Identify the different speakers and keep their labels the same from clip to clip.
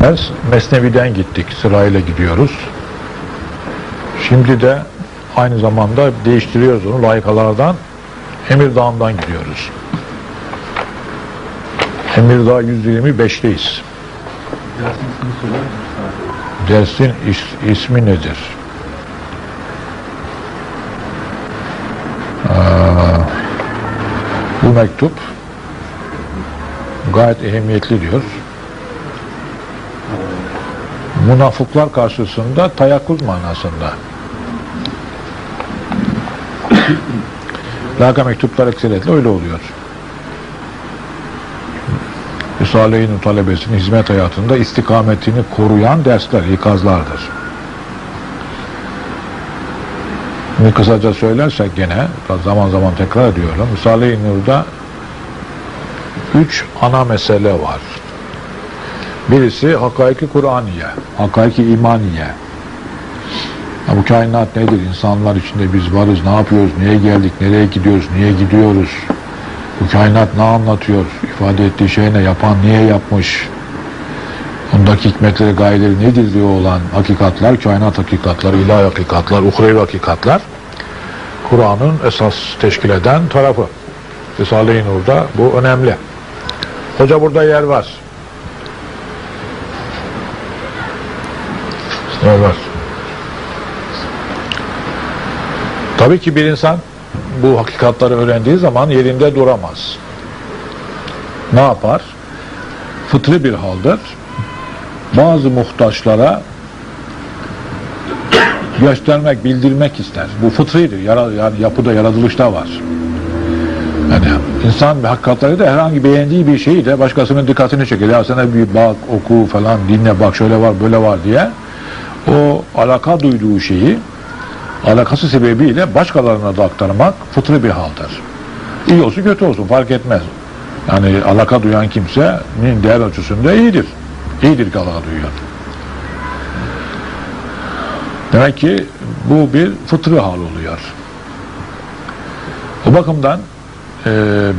Speaker 1: Ders Mesnevi'den gittik. Sırayla gidiyoruz. Şimdi de aynı zamanda değiştiriyoruz onu. Layıkalardan Emirdağ'ından gidiyoruz. Emirdağ 125'teyiz.
Speaker 2: Dersin
Speaker 1: is- ismi nedir? Aa, bu mektup gayet ehemmiyetli diyor. Münafıklar karşısında tayakkuz manasında. Laka mektuplar ekseriyetle öyle oluyor. Risale-i talebesinin hizmet hayatında istikametini koruyan dersler, ikazlardır. Bunu kısaca söylersek gene, zaman zaman tekrar ediyorum, Risale-i Nur'da üç ana mesele var. Birisi hakaiki Kur'aniye, hakaiki imaniye. Ya bu kainat nedir? İnsanlar içinde biz varız, ne yapıyoruz, niye geldik, nereye gidiyoruz, niye gidiyoruz? Bu kainat ne anlatıyor? İfade ettiği şey ne? Yapan niye yapmış? Ondaki hikmetleri, gayeleri nedir diye olan hakikatler, kainat hakikatları, ilahi hakikatlar, uhrevi hakikatlar Kur'an'ın esas teşkil eden tarafı. Risale-i Nur'da bu önemli. Hoca burada yer var. Var. Tabii ki bir insan bu hakikatları öğrendiği zaman yerinde duramaz. Ne yapar? Fıtri bir haldir. Bazı muhtaçlara göstermek, bildirmek ister. Bu fıtridir. Yara, yani yapıda, yaratılışta var. Yani insan hakikatleri de herhangi beğendiği bir şeyi de başkasının dikkatini çeker. Ya sana bir bak, oku falan, dinle bak şöyle var, böyle var diye. O alaka duyduğu şeyi alakası sebebiyle başkalarına da aktarmak fıtri bir haldir. İyi olsun kötü olsun fark etmez. Yani alaka duyan kimsenin değer açısında iyidir. İyidir ki alaka duyuyor. Demek ki bu bir fıtri hal oluyor. O bakımdan e,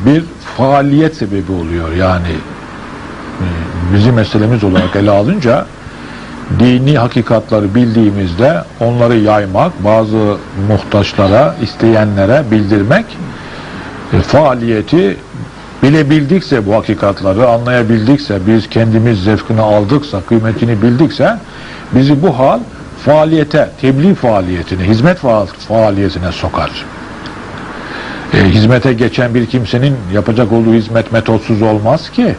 Speaker 1: bir faaliyet sebebi oluyor. Yani e, bizim meselemiz olarak ele alınca dini hakikatları bildiğimizde onları yaymak, bazı muhtaçlara, isteyenlere bildirmek e, faaliyeti bilebildikse bu hakikatları anlayabildikse, biz kendimiz zevkini aldıksa, kıymetini bildikse bizi bu hal faaliyete, tebliğ faaliyetine, hizmet faal- faaliyetine sokar. E, hizmete geçen bir kimsenin yapacak olduğu hizmet metotsuz olmaz ki.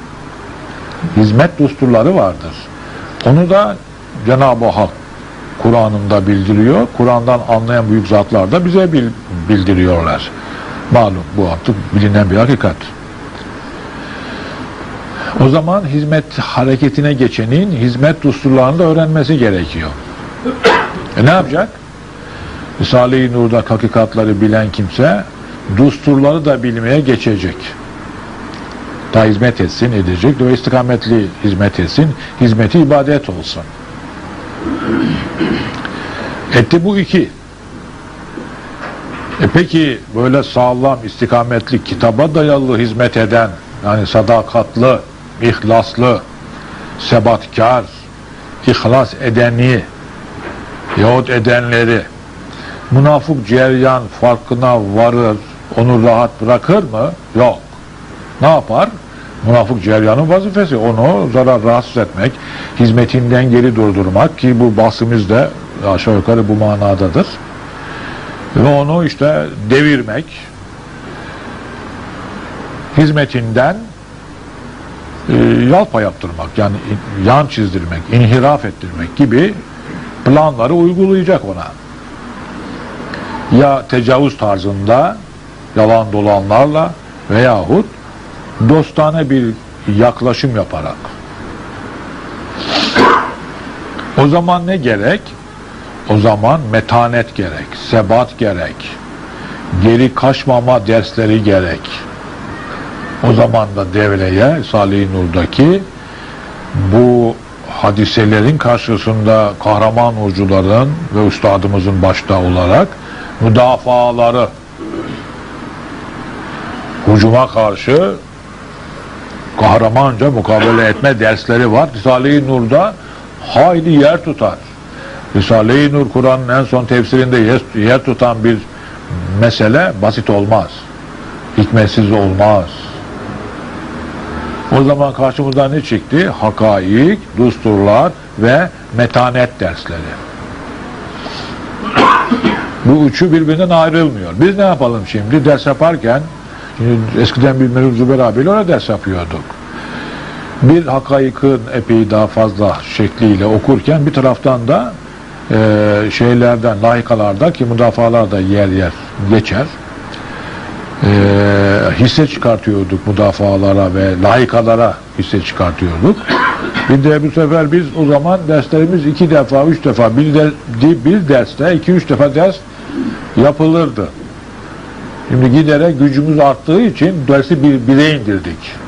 Speaker 1: Hizmet düsturları vardır. Onu da Cenab-ı Hak Kur'an'ında bildiriyor. Kur'an'dan anlayan büyük zatlar da bize bil- bildiriyorlar. Malum bu artık bilinen bir hakikat. O zaman hizmet hareketine geçenin hizmet düsturlarını da öğrenmesi gerekiyor. E ne yapacak? Risale-i Nur'da hakikatları bilen kimse düsturları da bilmeye geçecek. Da hizmet etsin, edecek ve istikametli hizmet etsin, hizmeti ibadet olsun. Etti bu iki. E peki böyle sağlam, istikametli, kitaba dayalı hizmet eden, yani sadakatlı, ihlaslı, sebatkar, ihlas edeni, yahut edenleri, münafık ceryan farkına varır, onu rahat bırakır mı? Yok. Ne yapar? Münafık ceryanın vazifesi onu zarar rahatsız etmek, hizmetinden geri durdurmak ki bu bahsimiz de aşağı yukarı bu manadadır. Ve onu işte devirmek, hizmetinden e, yalpa yaptırmak, yani yan çizdirmek, inhiraf ettirmek gibi planları uygulayacak ona. Ya tecavüz tarzında yalan dolanlarla veyahut dostane bir yaklaşım yaparak. O zaman ne gerek? O zaman metanet gerek, sebat gerek, geri kaçmama dersleri gerek. O zaman da devreye Salih Nur'daki bu hadiselerin karşısında kahraman ucuların ve üstadımızın başta olarak müdafaları hücuma karşı kahramanca mukabele etme dersleri var. Risale-i Nur'da hayli yer tutar. Risale-i Nur Kur'an'ın en son tefsirinde yer, tutan bir mesele basit olmaz. Hikmetsiz olmaz. O zaman karşımıza ne çıktı? Hakaik, dusturlar ve metanet dersleri. Bu üçü birbirinden ayrılmıyor. Biz ne yapalım şimdi? Ders yaparken eskiden bir Melih Zübeyir abiyle öyle ders yapıyorduk. Bir hakaikın epey daha fazla şekliyle okurken bir taraftan da e, şeylerden, layıkalarda ki müdafalar da yer yer geçer. E, hisse çıkartıyorduk müdafalara ve layıkalara hisse çıkartıyorduk. Bir de bu sefer biz o zaman derslerimiz iki defa, üç defa bir, de, bir derste iki, üç defa ders yapılırdı. Şimdi giderek gücümüz arttığı için dersi bir, bire indirdik.